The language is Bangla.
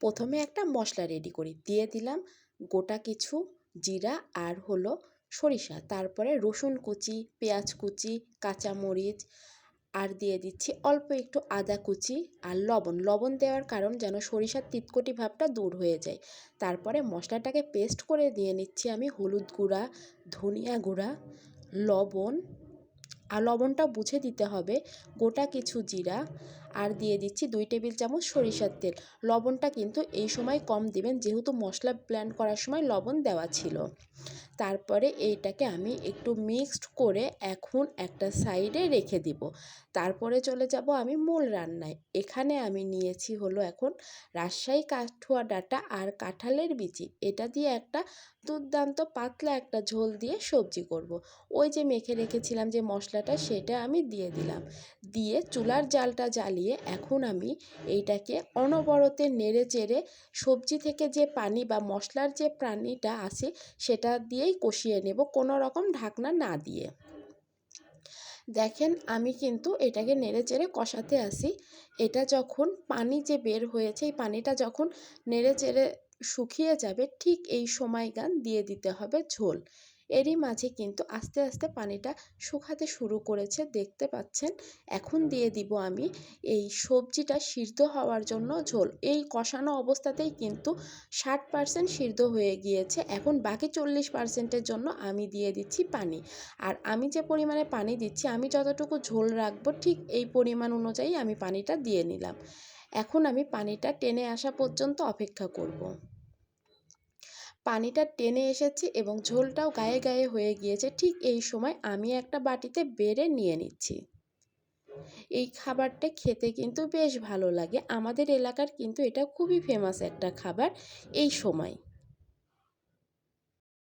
প্রথমে একটা মশলা রেডি করি। দিয়ে দিলাম গোটা কিছু জিরা আর হলো সরিষা। তারপরে রসুন কুচি, পেঁয়াজ কুচি, কাঁচামরিচ আর দিয়ে দিচ্ছি অল্প একটু আদা কুচি আর লবণ। লবণ দেওয়ার কারণ যেন সরিষার তিতকুটি ভাবটা দূর হয়ে যায়। তারপরে মশলাটাকে পেস্ট করে দিয়ে নিচ্ছি আমি হলুদ গুঁড়া, ধনিয়া গুঁড়া, লবণ। আর লবণটা বুঝে দিতে হবে, গোটা কিছু জিরা আর দিয়ে দিচ্ছি দুই টেবিল চামচ সরিষার তেল। লবণটা কিন্তু এই সময় কম দিবেন, যেহেতু মশলা ব্ল্যান্ড করার সময় লবণ দেওয়া ছিল। তারপরে এইটাকে আমি একটু মিক্সড করে এখন একটা সাইডে রেখে দিব। তারপরে চলে যাব আমি মূল রান্নায়। এখানে আমি নিয়েছি হলো এখন রাজশাহী কাঠুয়া ডাঁটা আর কাঁঠালের বিচি। এটা দিয়ে একটা দুর্দান্ত পাতলা একটা ঝোল দিয়ে সবজি করব। ওই যে মেখে রেখেছিলাম যে মশলাটা, সেটা আমি দিয়ে দিলাম। দিয়ে চুলার জালটা জ্বালিয়ে এখন আমি এইটাকে অনবরতে নেড়ে চেড়ে সবজি থেকে যে পানি বা মশলার যে প্রাণীটা আছে সেটা দিয়েই কষিয়ে নেব কোনো রকম ঢাকনা না দিয়ে। দেখেন আমি কিন্তু এটাকে নেড়ে চেড়ে কষাতে আসি। এটা যখন পানি যে বের হয়েছে, এই পানিটা যখন নেড়ে চেড়ে শুকিয়ে যাবে, ঠিক এই সময় গান দিয়ে দিতে হবে ঝোল। এরই মাঝে কিন্তু আস্তে আস্তে পানিটা শুকাতে শুরু করেছে, দেখতে পাচ্ছেন? এখন দিয়ে দিব আমি এই সবজিটা সিদ্ধ হওয়ার জন্য ঝোল। এই কষানো অবস্থাতেই কিন্তু ষাট পার্সেন্ট সিদ্ধ হয়ে গিয়েছে। এখন বাকি চল্লিশ পার্সেন্টের জন্য আমি দিয়ে দিচ্ছি পানি। আর আমি যে পরিমাণে পানি দিচ্ছি, আমি যতটুকু ঝোল রাখব, ঠিক এই পরিমাণ অনুযায়ী আমি পানিটা দিয়ে নিলাম। এখন আমি পানিটা টেনে আসা পর্যন্ত অপেক্ষা করব। পানিটা টেনে এসেছে এবং ঝোলটাও গায়ে গায়ে হয়ে গিয়েছে। ঠিক এই সময় আমি একটা বাটিতে বেড়ে নিয়ে নিচ্ছি। এই খাবারটা খেতে কিন্তু বেশ ভালো লাগে। আমাদের এলাকার কিন্তু এটা খুবই ফেমাস একটা খাবার এই সময়।